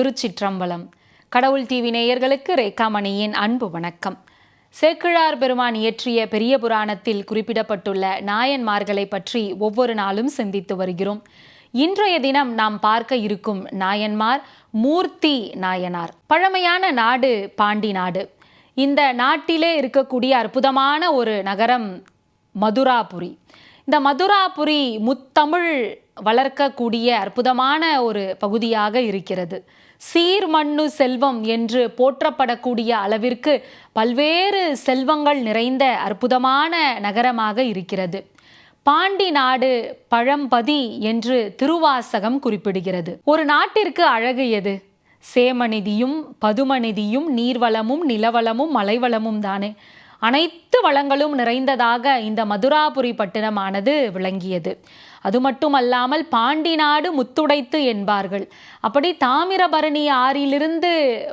திருச்சிற்றம்பலம். கடவுள் டிவி நேயர்களுக்கு ரேகாமணியின் அன்பு வணக்கம். சேக்கிழார் பெருமான் இயற்றிய பெரிய புராணத்தில் குறிப்பிடப்பட்டுள்ள நாயன்மார்களை பற்றி ஒவ்வொரு நாளும் சிந்தித்து வருகிறோம். இன்றைய தினம் நாம் பார்க்க இருக்கும் நாயன்மார் மூர்த்தி நாயனார். பழமையான நாடு பாண்டி நாடு. இந்த நாட்டிலே இருக்கக்கூடிய அற்புதமான ஒரு நகரம் மதுராபுரி. இந்த மதுராபுரி முத்தமிழ் வளர்க்கக்கூடிய அற்புதமான ஒரு பகுதியாக இருக்கிறது. சீர்மண்ணு செல்வம் என்று போற்றப்படக்கூடிய அளவிற்கு பல்வேறு செல்வங்கள் நிறைந்த அற்புதமான நகரமாக இருக்கிறது. பாண்டி நாடு பழம்பதி என்று திருவாசகம் குறிப்பிடுகிறது. ஒரு நாட்டிற்கு அழகு எது? சேமநிதியும் பதுமநிதியும் நீர்வளமும் நிலவளமும் மலைவளமும் தானே. அனைத்து வளங்களும் நிறைந்ததாக இந்த மதுராபுரி பட்டினமானது விளங்கியது. அது மட்டுமல்லாமல் பாண்டி நாடு முத்துடைத்து என்பார்கள். அப்படி தாமிரபரணி ஆறிலிருந்து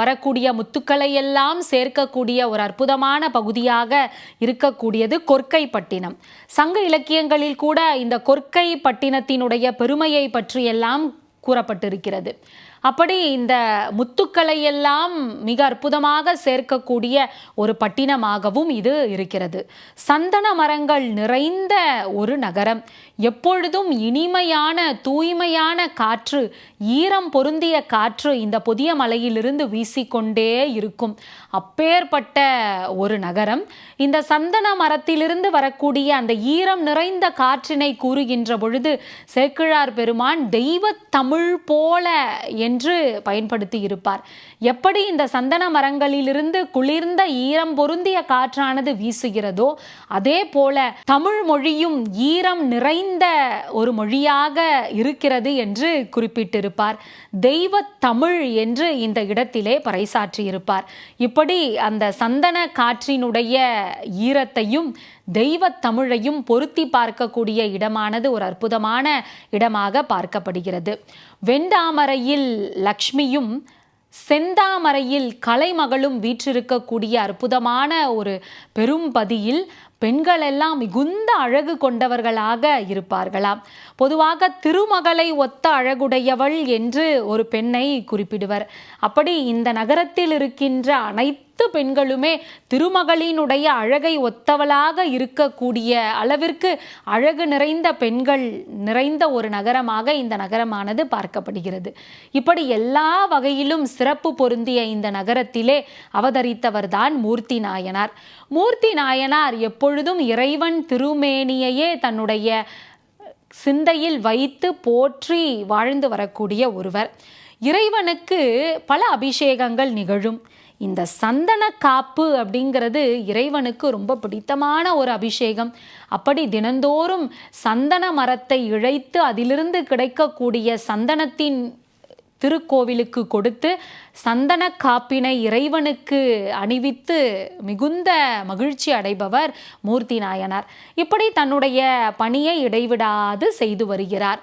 வரக்கூடிய முத்துக்களை எல்லாம் சேர்க்கக்கூடிய ஒரு அற்புதமான பகுதியாக இருக்கக்கூடியது கொற்கை பட்டினம். சங்க இலக்கியங்களில் கூட இந்த கொற்கை பட்டினத்தினுடைய பெருமையை பற்றியெல்லாம் கூறப்பட்டிருக்கிறது. அப்படி இந்த முத்துக்களை எல்லாம் மிக அற்புதமாக சேர்க்கக்கூடிய ஒரு பட்டினமாகவும் இது இருக்கிறது. சந்தன மரங்கள் நிறைந்த ஒரு நகரம். எப்பொழுதும் இனிமையான தூய்மையான காற்று ஈரம் பொருந்திய காற்று இந்த புதிய மலையிலிருந்து வீசிக்கொண்டே இருக்கும். அப்பேற்பட்ட ஒரு நகரம். இந்த சந்தன மரத்திலிருந்து வரக்கூடிய அந்த ஈரம் நிறைந்த காற்றினை கூறுகின்ற பொழுது சேக்கிழார் பெருமான் தெய்வ தமிழ் போல என்று பயன்படுத்தி இருப்பார். எப்படி இந்த சந்தன மரங்களிலிருந்து குளிர்ந்த ஈரம் பொருந்திய காற்றானது வீசுகிறதோ அதே போல தமிழ் மொழியும் ஈரம் நிறைந்த ஒரு மொழியாக இருக்கிறது என்று குறிப்பிட்டிருப்பார். தெய்வ தமிழ் என்று இந்த இடத்திலே பறைசாற்றியிருப்பார். இப்படி அந்த சந்தன காற்றினுடைய ஈரத்தையும் தெய்வ தமிழையும் பொருத்தி பார்க்கக்கூடிய இடமானது ஒரு அற்புதமான இடமாக பார்க்கப்படுகிறது. வெண்டாமரையில் லக்ஷ்மியும் செந்தாமரையில் கலைமகளும் வீற்றிருக்கக்கூடிய அற்புதமான ஒரு பெரும்பதியில் பெண்கள் எல்லாம் மிகுந்த அழகு கொண்டவர்களாக இருப்பார்களாம். பொதுவாக திருமகளை ஒத்த அழகுடையவள் என்று ஒரு பெண்ணை குறிப்பிடுவர். அப்படி இந்த நகரத்தில் இருக்கின்ற அனைத்து பெண்களுமே திருமகளினுடைய அழகை ஒத்தவளாக இருக்கக்கூடிய அளவிற்கு அழகு நிறைந்த பெண்கள் நிறைந்த ஒரு நகரமாக இந்த நகரமானது பார்க்கப்படுகிறது. இப்படி எல்லா வகையிலும் சிறப்பு பொருந்திய இந்த நகரத்திலே அவதரித்தவர்தான் மூர்த்தி நாயனார். மூர்த்தி நாயனார் எப்பொழுதும் இறைவன் திருமேனியையே தன்னுடைய சிந்தையில் வைத்து போற்றி வாழ்ந்து வரக்கூடிய ஒருவர். இறைவனுக்கு பல அபிஷேகங்கள் நிகழும். இந்த சந்தன காப்பு அப்படிங்கிறது இறைவனுக்கு ரொம்ப பிடித்தமான ஒரு அபிஷேகம். அப்படி தினந்தோறும் சந்தன மரத்தை இழைத்து அதிலிருந்து கிடைக்கக்கூடிய சந்தனத்தின் திருக்கோவிலுக்கு கொடுத்து சந்தன காப்பினை இறைவனுக்கு அணிவித்து மிகுந்த மகிழ்ச்சி அடைபவர் மூர்த்தி நாயனார். இப்படி தன்னுடைய பணியை இடைவிடாது செய்து வருகிறார்.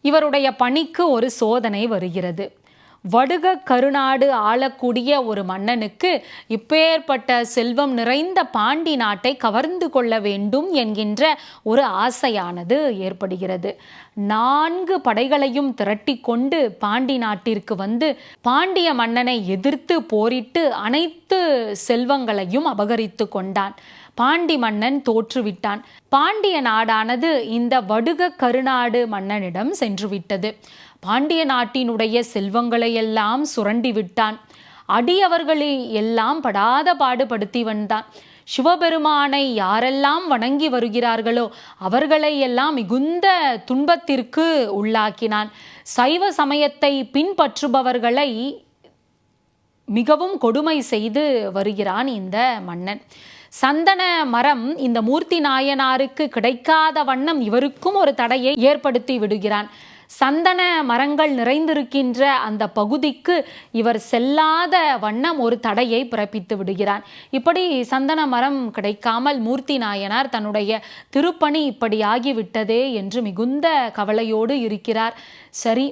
இவருடைய பணிக்கு ஒரு சோதனை வருகிறது. வடுக கருநாடு ஆளக்கூடிய ஒரு மன்னனுக்கு இப்பேற்பட்ட செல்வம் நிறைந்த பாண்டி நாட்டை கவர்ந்து கொள்ள வேண்டும் என்கின்ற ஒரு ஆசையானது ஏற்படுகிறது. நான்கு படைகளையும் திரட்டி கொண்டு பாண்டி நாட்டிற்கு வந்து பாண்டிய மன்னனை எதிர்த்து போரிட்டு அனைத்து செல்வங்களையும் அபகரித்து கொண்டான். பாண்டி மன்னன் தோற்றுவிட்டான். பாண்டிய நாடானது இந்த வடுக கருநாடு மன்னனிடம் சென்றுவிட்டது. பாண்டிய நாட்டினுடைய செல்வங்களை எல்லாம் சுரண்டி விட்டான் அடியவர்களை எல்லாம் படாத பாடுபடுத்தி வந்தான். சிவபெருமானை யாரெல்லாம் வணங்கி வருகிறார்களோ அவர்களை எல்லாம் மிகுந்த துன்பத்திற்கு உள்ளாக்கினான். சைவ சமயத்தை பின்பற்றுபவர்களை மிகவும் கொடுமை செய்து வருகிறான் இந்த மன்னன். சந்தன மரம் இந்த மூர்த்தி நாயனாருக்கு கிடைக்காத வண்ணம் இவருக்கும் ஒரு தடையை ஏற்படுத்தி விடுகிறான். சந்தன மரங்கள் நிறைந்திருக்கின்ற அந்த பகுதிக்கு இவர் செல்லாத வண்ணம் ஒரு தடையை பிறப்பித்து விடுகிறார். இப்படி சந்தன மரம் கிடைக்காமல் மூர்த்தி நாயனார் தன்னுடைய திருப்பணி இப்படி ஆகிவிட்டதே என்று மிகுந்த கவலையோடு இருக்கிறார். சரி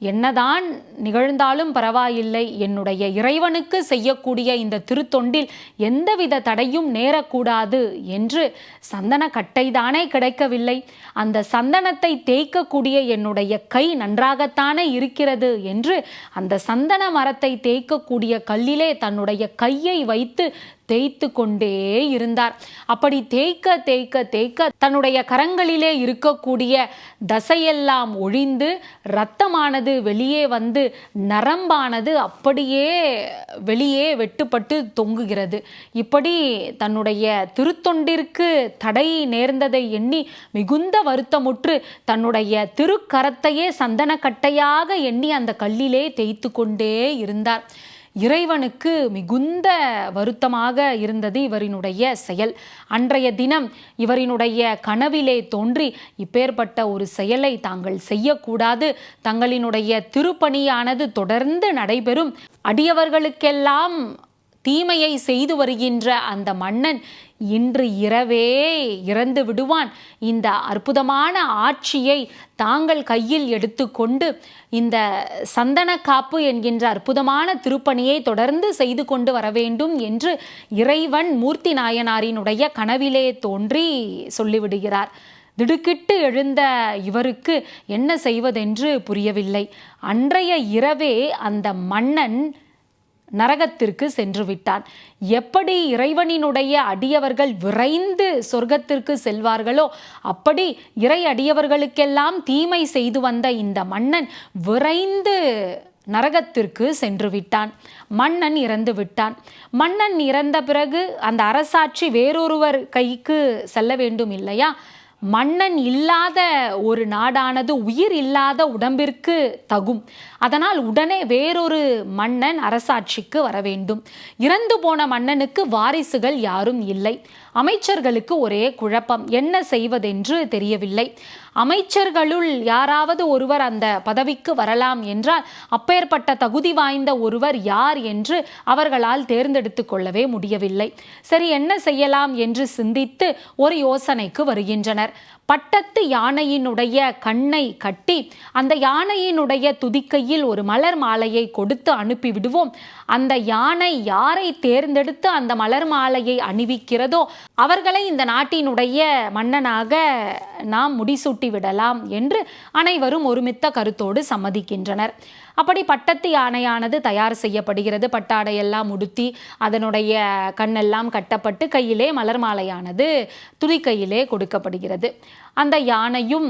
என்னதான் நிகழ்ந்தாலும் பரவாயில்லை. என்னுடைய இறைவனுக்கு செய்யக்கூடிய இந்த திருத்தொண்டில் எந்தவித தடையும் நேரக்கூடாது என்று சந்தன கட்டைதானே கிடைக்கவில்லை. அந்த சந்தனத்தை தேய்க்கக்கூடிய என்னுடைய கை நன்றாகத்தானே இருக்கிறது என்று அந்த சந்தன மரத்தை தேய்க்கக்கூடிய கல்லிலே தன்னுடைய கையை வைத்து தேய்த்து கொண்டே இருந்தார். அப்படி தேய்க்க தேய்க்க தேய்க்க தன்னுடைய கரங்களிலே இருக்கக்கூடிய தசையெல்லாம் ஒழிந்து இரத்தமானது வெளியே வந்து நரம்பானது அப்படியே வெளியே வெட்டுப்பட்டு தொங்குகிறது. இப்படி தன்னுடைய திருத்தொண்டிற்கு தடை நேர்ந்ததை எண்ணி மிகுந்த வருத்தமுற்று தன்னுடைய திருக்கரத்தையே சந்தனக்கட்டையாக எண்ணி அந்த கல்லிலே தேய்த்து கொண்டே இருந்தார். இறைவனுக்கு மிகுந்த வருத்தமாக இருந்தது இவரினுடைய செயல். அன்றைய தினம் இவரினுடைய கனவிலே தோன்றி இப்பேற்பட்ட ஒரு செயலை தாங்கள் செய்யக்கூடாது. தங்களினுடைய திருப்பணியானது தொடர்ந்து நடைபெறும். அடியவர்களுக்கெல்லாம் தீமையை செய்து வருகின்ற அந்த மன்னன் இன்று இரவே இறந்து விடுவான். இந்த அற்புதமான ஆட்சியை தாங்கள் கையில் எடுத்துக்கொண்டு இந்த சந்தன காப்பு என்கின்ற அற்புதமான திருப்பணியை தொடர்ந்து செய்து கொண்டு வர வேண்டும் என்று இறைவன் மூர்த்தி நாயனாரினுடைய கனவிலே தோன்றி சொல்லிவிடுகிறார். திடுக்கிட்டு எழுந்த இவருக்கு என்ன செய்வதென்று புரியவில்லை. அன்றைய இரவே அந்த மன்னன் நரகத்திற்கு சென்று விட்டான். எப்படி இறைவனினுடைய அடியவர்கள் விரைந்து சொர்க்கத்திற்கு செல்வார்களோ அப்படி இறை அடியவர்களுக்கெல்லாம் தீமை செய்து வந்த இந்த மன்னன் விரைந்து நரகத்திற்கு சென்று விட்டான். மன்னன் இறந்து விட்டான். மன்னன் இறந்த பிறகு அந்த அரசாட்சி வேறொருவர் கைக்கு செல்ல வேண்டும் இல்லையா மன்னன் இல்லாத ஒரு நாடானது உயிர் இல்லாத உடம்பிற்கு தகும். அதனால் உடனே வேறொரு மன்னன் அரசாட்சிக்கு வர வேண்டும் இறந்து போன மன்னனுக்கு வாரிசுகள் யாரும் இல்லை. அமைச்சர்களுக்கு ஒரே குழப்பம். என்ன செய்வதென்று தெரியவில்லை. அமைச்சர்களுள் யாராவது ஒருவர் அந்த பதவிக்கு வரலாம் என்றால் அப்பேற்பட்ட தகுதி வாய்ந்த ஒருவர் யார் என்று அவர்களால் தேர்ந்தெடுத்து கொள்ளவே முடியவில்லை. சரி என்ன செய்யலாம் என்று சிந்தித்து ஒரு யோசனைக்கு வருகின்றனர். பட்டத்து யானையினுடைய கண்ணை கட்டி அந்த யானையினுடைய துதிக்கையில் ஒரு மலர் மாலையை கொடுத்து அனுப்பிவிடுவோம். அந்த யானை யாரை தேர்ந்தெடுத்து அந்த மலர் மாலையை அணிவிக்கிறதோ அவர்களை இந்த நாட்டினுடைய மன்னனாக நாம் முடிசூட்டி விடலாம் என்று அனைவரும் ஒருமித்த கருத்தோடு சம்மதிக்கின்றனர். அப்படி பட்டத்து யானையானது தயார் செய்யப்படுகிறது. பட்டாடையெல்லாம் உடுத்தி அதனுடைய கண்ணெல்லாம் கட்டப்பட்டு கையிலே மலர் மாலையானது துதிக்கையிலே கொடுக்கப்படுகிறது. அந்த யானையும்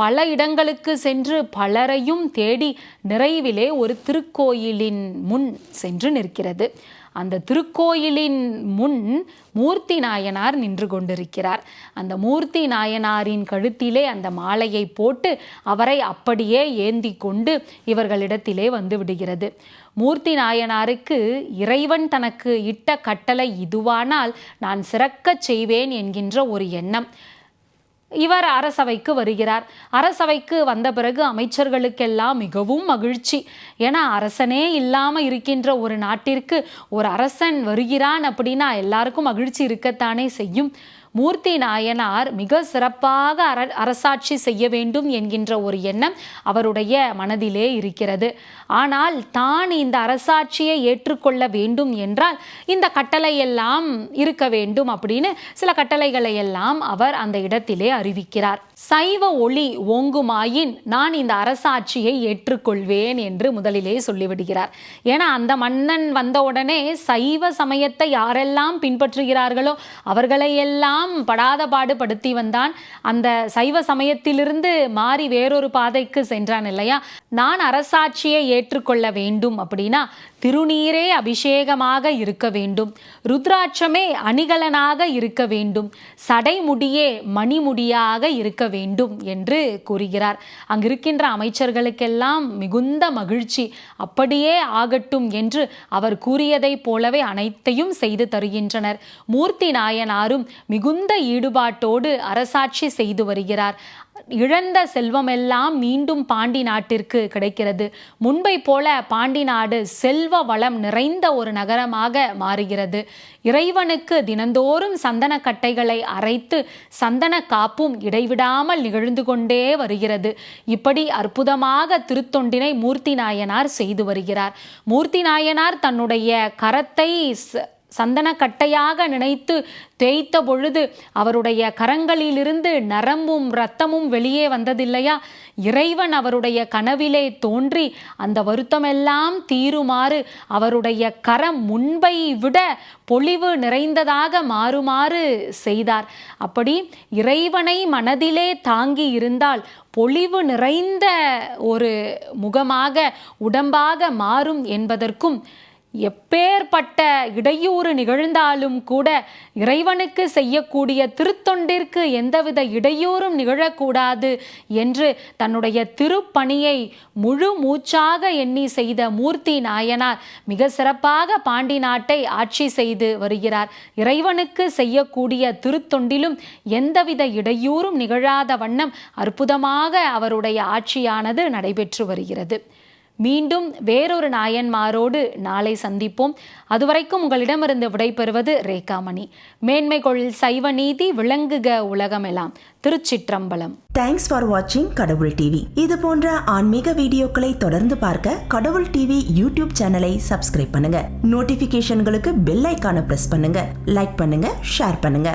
பல இடங்களுக்கு சென்று பலரையும் தேடி நிறைவிலே ஒரு திருக்கோயிலின் முன் சென்று நிற்கிறது. அந்த திருக்கோயிலின் முன் மூர்த்தி நாயனார் நின்று கொண்டிருக்கிறார். அந்த மூர்த்தி நாயனாரின் கழுத்திலே அந்த மாலையை போட்டு அவரை அப்படியே ஏந்தி கொண்டு இவர்களிடத்திலே வந்து விடுகிறது. மூர்த்தி நாயனாருக்கு இறைவன் தனக்கு இட்ட கட்டளை இதுவானால் நான் சிறக்கச் செய்வேன் என்கின்ற ஒரு எண்ணம். இவர் அரசவைக்கு வருகிறார். அரசவைக்கு வந்த பிறகு அமைச்சர்களுக்கெல்லாம் மிகவும் மகிழ்ச்சி. ஏன்னா அரசனே இல்லாமல் இருக்கின்ற ஒரு நாட்டிற்கு ஒரு அரசன் வருகிறான் அப்படின்னா எல்லாருக்கும் மகிழ்ச்சி இருக்கத்தானே செய்யும். மூர்த்தி நாயனார் மிக சிறப்பாக அர அரசாட்சி செய்ய வேண்டும் என்கின்ற ஒரு எண்ணம் அவருடைய மனதிலே இருக்கிறது. ஆனால் தான் இந்த அரசாட்சியை ஏற்றுக்கொள்ள வேண்டும் என்றால் இந்த கட்டளையெல்லாம் இருக்க வேண்டும் அப்படின்னு சில கட்டளைகளை எல்லாம் அவர் அந்த இடத்திலே அறிவிக்கிறார். சைவ ஒளி ஓங்குமாயின் நான் இந்த அரசாட்சியை ஏற்றுக்கொள்வேன் என்று முதலிலே சொல்லிவிடுகிறார். ஏன்னா அந்த மன்னன் வந்த உடனே சைவ சமயத்தை யாரெல்லாம் பின்பற்றுகிறார்களோ அவர்களையெல்லாம் படாத பாடுபடுத்தி வந்தான். அந்த சைவ சமயத்திலிருந்து மாறி வேறொரு பாதைக்கு சென்றான் இல்லையா? நான் அரசாட்சியை ஏற்றுக்கொள்ள வேண்டும் அப்படின்னா திருநீரே அபிஷேகமாக இருக்க வேண்டும். ருத்ராட்சமே அணிகலனாக இருக்க வேண்டும். சடைமுடியே மணிமுடியாக இருக்க வேண்டும் என்று கூறுகிறார். அங்கிருக்கின்ற அமைச்சர்களுக்கெல்லாம் மிகுந்த மகிழ்ச்சி. அப்படியே ஆகட்டும் என்று அவர் கூறியதைப் போலவே அனைத்தையும் செய்து தருகின்றனர். மூர்த்தி நாயனாரும் மிகுந்த மிகுந்த ஈடுபாட்டோடு அரசாட்சி செய்து வருகிறார். இழந்த செல்வமெல்லாம் மீண்டும் பாண்டி நாட்டிற்கு கிடைக்கிறது. முன்பை போல பாண்டி நாடு செல்வ வளம் நிறைந்த ஒரு நகரமாக மாறுகிறது. இறைவனுக்கு தினந்தோறும் சந்தன கட்டைகளை அரைத்து சந்தன காப்பும் இடைவிடாமல் நிகழ்ந்து கொண்டே வருகிறது. இப்படி அற்புதமாக திருத்தொண்டினை மூர்த்தி நாயனார் செய்து வருகிறார். மூர்த்தி நாயனார் தன்னுடைய கரத்தை சந்தன கட்டையாக நினைத்து தேய்த்த பொழுது அவருடைய கரங்களிலிருந்து நரம்பும் இரத்தமும் வெளியே வந்ததில்லையா? இறைவன் அவருடைய கனவிலே தோன்றி அந்த வருத்தமெல்லாம் தீருமாறு அவருடைய கரம் முன்பை விட பொலிவு நிறைந்ததாக மாறுமாறு செய்தார். அப்படி இறைவனை மனதிலே தாங்கி இருந்தால் பொலிவு நிறைந்த ஒரு முகமாக உடம்பாக மாறும் என்பதற்கும் எப்பேற்பட்ட இடையூறு நிகழ்ந்தாலும் கூட இறைவனுக்கு செய்யக்கூடிய திருத்தொண்டிற்கு எந்தவித இடையூறும் நிகழக்கூடாது என்று தன்னுடைய திருப்பணியை முழு மூச்சாக எண்ணி செய்த மூர்த்தி நாயனார் மிக சிறப்பாக பாண்டி நாட்டை ஆட்சி செய்து வருகிறார். இறைவனுக்கு செய்யக்கூடிய திருத்தொண்டிலும் எந்தவித இடையூறும் நிகழாத வண்ணம் அற்புதமாக அவருடைய ஆட்சியானது நடைபெற்று வருகிறது. மீண்டும் வேறொரு நாயன்மாரோடு நாளை சந்திப்போம். அதுவரைக்கும் உங்களிடமிருந்து விடைபெறுவது ரேகாமணி. மேன்மை கொள் சைவ நீதி விளங்குக உலகமெல்லாம் திருச்சிற்றம்பலம். தேங்க்ஸ் ஃபார் வாட்சிங் கடவுள் டிவி இது போன்ற ஆன்மீக வீடியோக்களை தொடர்ந்து பார்க்க கடவுள் டிவி யூடியூப் சேனலை சப்ஸ்கிரைப் பண்ணுங்க. நோட்டிபிகேஷன்களுக்கு பெல் ஐகானை பிரஸ் பண்ணுங்க. லைக் பண்ணுங்க ஷேர் பண்ணுங்க.